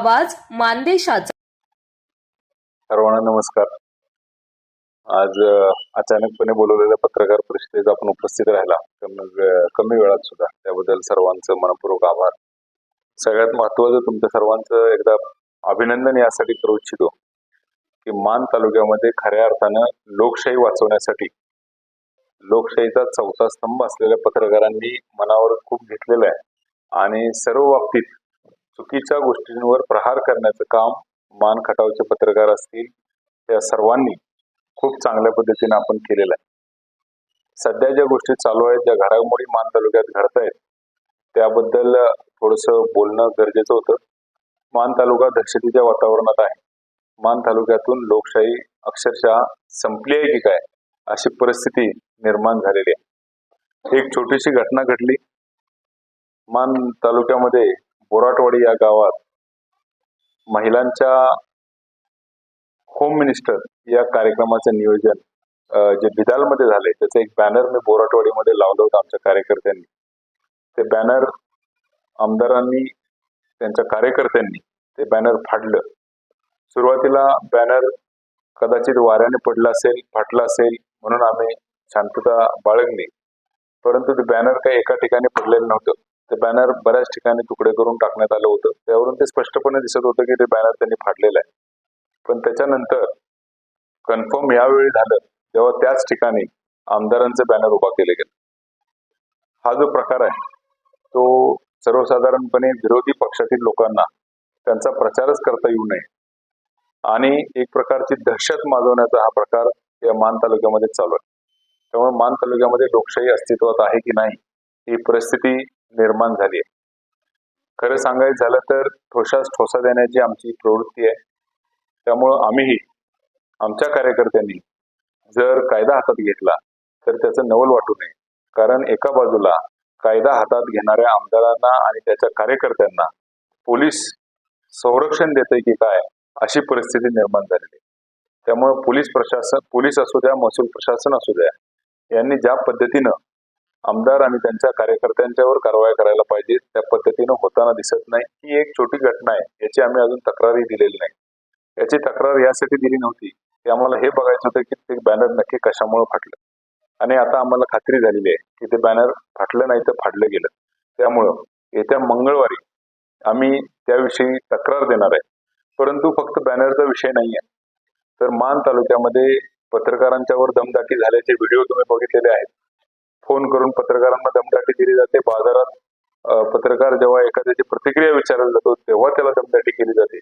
आवाज मानदेशाचा. सर्वांना नमस्कार. आज अचानकपणे बोलवलेल्या पत्रकार परिषदेत आपण उपस्थित राहिला. कमी कमी वेळात सुद्धा. त्याबद्दल सर्वांचं मनपूर्वक आभार. सगळ्यात महत्वाचं तुमच्या सर्वांचं एकदा अभिनंदन यासाठी करू इच्छितो की मान तालुक्यामध्ये खऱ्या अर्थानं लोकशाही वाचवण्यासाठी लोकशाहीचा चौथा स्तंभ असलेल्या पत्रकारांनी मनावर खूप घेतलेलं आहे. आणि सर्व बाबतीत चुकीच्या गोष्टींवर प्रहार करण्याचं काम मान खटावचे पत्रकार असतील त्या सर्वांनी खूप चांगल्या पद्धतीने आपण केलेलं आहे. सध्या ज्या गोष्टी चालू आहेत ज्या घडामोडी मान तालुक्यात घडत आहेत त्याबद्दल थोडस बोलणं गरजेचं होतं. मान तालुका दहशतीच्या वातावरणात आहे. मान तालुक्यातून लोकशाही अक्षरशः संपली आहे की काय अशी परिस्थिती निर्माण झालेली आहे. एक छोटीशी घटना घडली. मान तालुक्यामध्ये बोराटवाडी या गावात महिलांच्या होम मिनिस्टर या कार्यक्रमाचं नियोजन जे बिदालमध्ये झाले त्याचं एक बॅनर मी बोराटवाडीमध्ये लावलं होतं आमच्या कार्यकर्त्यांनी. ते बॅनर आमदारांनी त्यांच्या कार्यकर्त्यांनी ते बॅनर फाडलं. सुरुवातीला बॅनर कदाचित वाऱ्याने पडला असेल फाटला असेल म्हणून आम्ही शांतता बाळगली. परंतु ते बॅनर काही एका ठिकाणी पडलेलं नव्हतं. ते बॅनर बऱ्याच ठिकाणी तुकडे करून टाकण्यात आलं होतं. त्यावरून ते स्पष्टपणे दिसत होतं की ते बॅनर त्यांनी फाडलेलं आहे. पण त्याच्यानंतर कन्फर्म यावेळी झालं तेव्हा त्याच ठिकाणी आमदारांचे बॅनर उभा केले गेले. हा जो प्रकार आहे तो सर्वसाधारणपणे विरोधी पक्षातील लोकांना त्यांचा प्रचारच करता येऊ नये. आणि एक प्रकारची दहशत माजवण्याचा हा प्रकार या मान तालुक्यामध्ये चालू आहे. त्यामुळे मान तालुक्यामध्ये लोकशाही अस्तित्वात आहे की नाही ही परिस्थिती निर्माण झाली आहे. खरं सांगायचं झालं तर ठोशास ठोसा देण्याची आमची प्रवृत्ती आहे. त्यामुळं आम्हीही आमच्या कार्यकर्त्यांनी जर कायदा हातात घेतला तर त्याचं नवल वाटू नये. कारण एका बाजूला कायदा हातात घेणाऱ्या आमदारांना आणि त्याच्या कार्यकर्त्यांना पोलीस संरक्षण देते की काय अशी परिस्थिती निर्माण झालेली आहे. त्यामुळं पोलीस प्रशासन पोलीस असू द्या महसूल प्रशासन असू द्या यांनी ज्या पद्धतीनं आमदार आणि त्यांच्या कार्यकर्त्यांच्यावर कारवाई करायला पाहिजे. त्या पद्धतीनं होताना दिसत नाही. ही एक छोटी घटना आहे. याची आम्ही अजून तक्रारही दिलेली नाही. याची तक्रार यासाठी दिली नव्हती. की आम्हाला हे बघायचं होतं की ते बॅनर नक्की कशामुळे फाटलं. आणि आता आम्हाला खात्री झालेली आहे की ते बॅनर फाटलं नाही तर फाडलं गेलं. त्यामुळं येत्या मंगळवारी आम्ही त्याविषयी तक्रार देणार आहे. परंतु फक्त बॅनरचा विषय नाही आहे. तर मान तालुक्यामध्ये पत्रकारांच्यावर दमदाटी झाल्याचे व्हिडिओ तुम्ही बघितलेले आहेत. फोन करून पत्रकारांना दमदाटी दिली जाते. बाजारात पत्रकार जेव्हा एखाद्याची प्रतिक्रिया विचारला जातो तेव्हा त्याला दमदाटी केली जाते.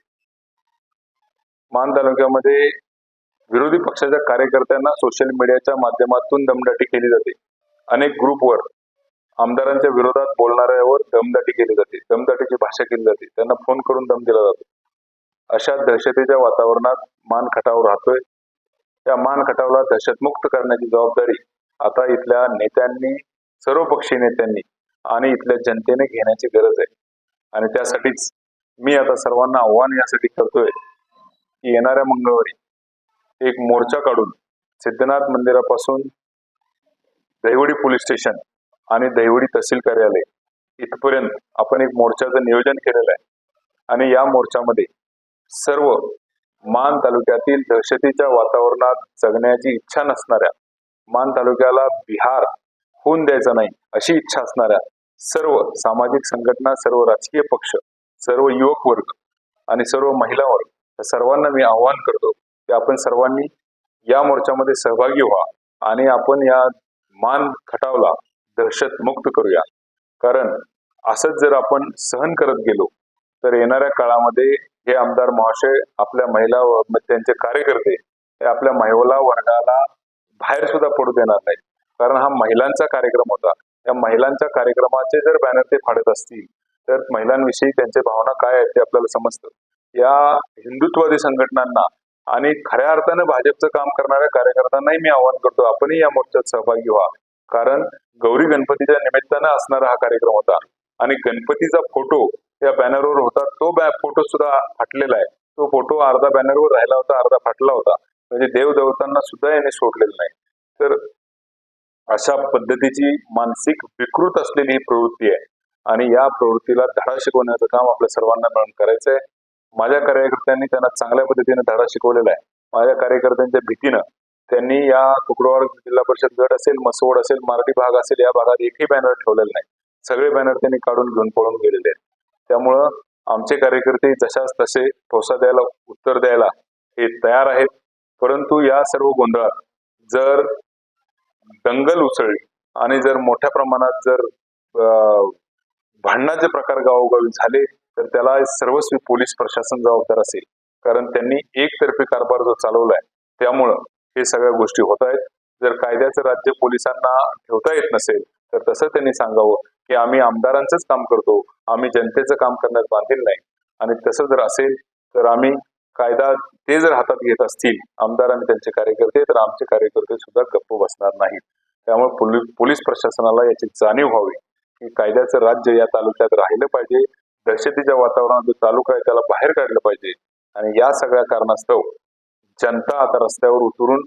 मान तालुक्यामध्ये विरोधी पक्षाच्या कार्यकर्त्यांना सोशल मीडियाच्या माध्यमातून दमदाटी केली जाते. अनेक ग्रुपवर आमदारांच्या विरोधात बोलणाऱ्यावर दमदाटी केली जाते. दमदाटीची भाषा केली जाते. त्यांना फोन करून दम दिला जातो. अशा दहशतीच्या वातावरणात मान खटाव राहतोय. त्या मान खटावला दहशतमुक्त करण्याची जबाबदारी आता इथल्या नेत्यांनी सर्वपक्षीय नेत्यांनी आणि इथल्या जनतेने घेण्याची गरज आहे. आणि त्यासाठीच मी आता सर्वांना आव्हान यासाठी करतोय की येणाऱ्या मंगळवारी एक मोर्चा काढून सिद्धनाथ मंदिरापासून दहिवडी पोलीस स्टेशन आणि दहिवडी तहसील कार्यालय इथपर्यंत आपण एक मोर्चाचं नियोजन केलेलं आहे. आणि या मोर्चामध्ये सर्व मान तालुक्यातील दहशतीच्या वातावरणात जगण्याची इच्छा नसणाऱ्या मान तालुक्याला बिहार होऊन द्यायचा नाही अशी इच्छा असणाऱ्या सर्व सामाजिक संघटना सर्व राजकीय पक्ष सर्व युवक वर्ग आणि सर्व महिला वर्ग या सर्वांना मी आवाहन करतो की आपण सर्वांनी या मोर्चामध्ये सहभागी व्हा आणि आपण या मान खटावला दहशत मुक्त करूया. कारण असंच जर आपण सहन करत गेलो तर येणाऱ्या काळामध्ये हे आमदार महाशय आपल्या महिला त्यांचे कार्यकर्ते हे आपल्या महिला वर्गाला बाहेर सुद्धा पडू देणार नाही कारण हा महिलांचा कार्यक्रम होता. या महिलांच्या कार्यक्रमाचे जर बॅनर ते फाडत असतील तर महिलांविषयी त्यांच्या भावना काय आहेत ते आपल्याला समजतं. या हिंदुत्ववादी संघटनांना आणि खऱ्या अर्थानं भाजपचं काम करणाऱ्या कार्यकर्त्यांनाही मी आवाहन करतो आपणही या मोर्चात सहभागी व्हा. कारण गौरी गणपतीच्या निमित्तानं असणारा हा कार्यक्रम होता आणि गणपतीचा फोटो या बॅनरवर होता. तो बॅ फोटो सुद्धा फाटलेला आहे. तो फोटो अर्धा बॅनरवर राहिला होता अर्धा फाटला होता. म्हणजे देवदेवतांना सुद्धा याने सोडलेलं नाही. तर अशा पद्धतीची मानसिक विकृत असलेली ही प्रवृत्ती आहे. आणि या प्रवृत्तीला धडा शिकवण्याचं काम आपल्या सर्वांना मिळून करायचं आहे माझ्या कार्यकर्त्यांनी त्यांना चांगल्या पद्धतीने धडा शिकवलेला आहे. माझ्या कार्यकर्त्यांच्या भीतीनं त्यांनी या तुकडोवाड जिल्हा परिषद गट असेल मसवड असेल मराठी भाग असेल या भागात एकही बॅनर ठेवलेला नाही. सगळे बॅनर त्यांनी काढून घेऊन पळून गेलेले आहेत. त्यामुळं आमचे कार्यकर्ते जशाच तसे ठोसा द्यायला उत्तर द्यायला हे तयार आहेत. परंतु या सर्व गोंधळात जर दंगल उसळली आणि जर मोठ्या प्रमाणात जर भांडणाचे प्रकार गावोगावी झाले तर त्याला सर्वस्वी पोलीस प्रशासन जबाबदार असेल. कारण त्यांनी एकतर्फी कारभार जो चालवलाय त्यामुळं हे सगळ्या गोष्टी होत आहेत. जर कायद्याचं राज्य पोलिसांना ठेवता येत नसेल तर तसं त्यांनी सांगावं की आम्ही आमदारांचंच काम करतो. आम्ही जनतेचं काम करण्यात बांधील नाही. आणि तसं जर असेल तर आम्ही कायदा ते जर हातात घेत असतील आमदार आणि त्यांचे कार्यकर्ते तर आमचे कार्यकर्ते सुद्धा गप्प बसणार नाहीत. त्यामुळे पोलीस पोलीस प्रशासनाला याची जाणीव व्हावी. की कायद्याचं राज्य या तालुक्यात राहिलं पाहिजे. दहशतीच्या वातावरणात जो तालुका आहे त्याला बाहेर काढलं पाहिजे. आणि या सगळ्या कारणास्तव जनता आता रस्त्यावर उतरून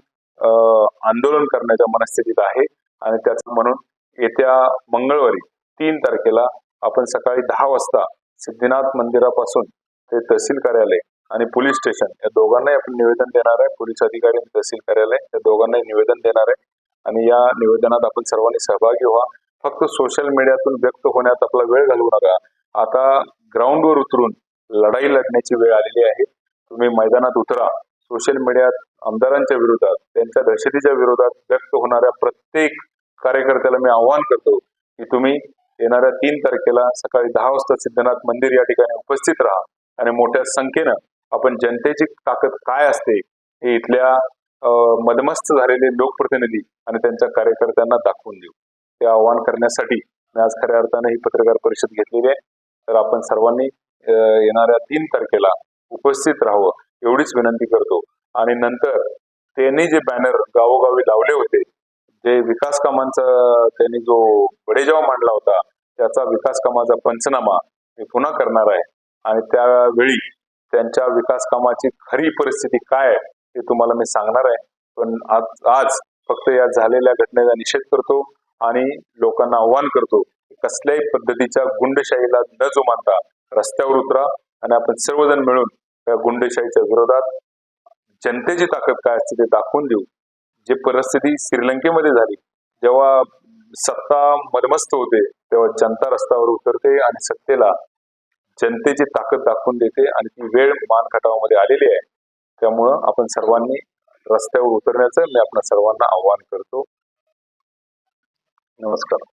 आंदोलन करण्याच्या मनस्थितीत आहे. आणि त्याचं म्हणून येत्या मंगळवारी तीन तारखेला आपण सकाळी दहा वाजता सिद्धिनाथ मंदिरापासून ते तहसील कार्यालय आणि पोलीस स्टेशन. या दोघांनाही आपण निवेदन देणार आहे. पोलीस अधिकारी आणि तहसील कार्यालय या दोघांनाही निवेदन देणार आहे. आणि या निवेदनात आपण सर्वांनी सहभागी व्हा. फक्त सोशल मीडियातून व्यक्त होण्यात आपला वेळ घालवू नका आता ग्राउंडवर उतरून लढाई लढण्याची वेळ आलेली आहे. तुम्ही मैदानात उतरा. सोशल मीडियात आमदारांच्या विरोधात त्यांच्या दहशतीच्या विरोधात व्यक्त होणाऱ्या प्रत्येक कार्यकर्त्याला मी आव्हान करतो की तुम्ही येणाऱ्या तीन तारखेला सकाळी दहा वाजता सिद्धनाथ मंदिर या ठिकाणी उपस्थित राहा. आणि मोठ्या संख्येनं आपण जनतेची ताकद काय असते हे इथल्या मदमस्त झालेले लोकप्रतिनिधी आणि त्यांच्या कार्यकर्त्यांना दाखवून देऊ. ते आवाहन करण्यासाठी मी आज खऱ्या अर्थाने ही पत्रकार परिषद घेतलेली आहे. तर आपण सर्वांनी येणाऱ्या तीन तारखेला उपस्थित राहावं एवढीच विनंती करतो. आणि नंतर त्यांनी जे बॅनर गावोगावी लावले होते जे विकास कामांचा त्यांनी जो बडेजाव मांडला होता त्याचा विकास कामाचा पंचनामा मी पुन्हा करणार आहे. आणि त्यावेळी त्यांच्या विकास कामाची खरी परिस्थिती काय आहे हे तुम्हाला मी सांगणार आहे. पण आज आज फक्त या झालेल्या घटनेचा निषेध करतो आणि लोकांना आव्हान करतो कसल्याही पद्धतीच्या गुंडशाहीला न जुमानता रस्त्यावर उतरा आणि आपण सर्वजण मिळून या गुंडशाहीच्या विरोधात जनतेची ताकद काय असते ते दाखवून देऊ. जे परिस्थिती श्रीलंकेमध्ये झाली जेव्हा सत्ता मदमस्त होते तेव्हा जनता रस्त्यावर उतरते आणि सत्तेला जनतेची ताकद दाखवून देते आणि ती वेळ मानखटावामध्ये आलेली आहे. त्यामुळं आपण सर्वांनी रस्त्यावर उतरण्याचं मी आपल्या सर्वांना आव्हान करतो. नमस्कार.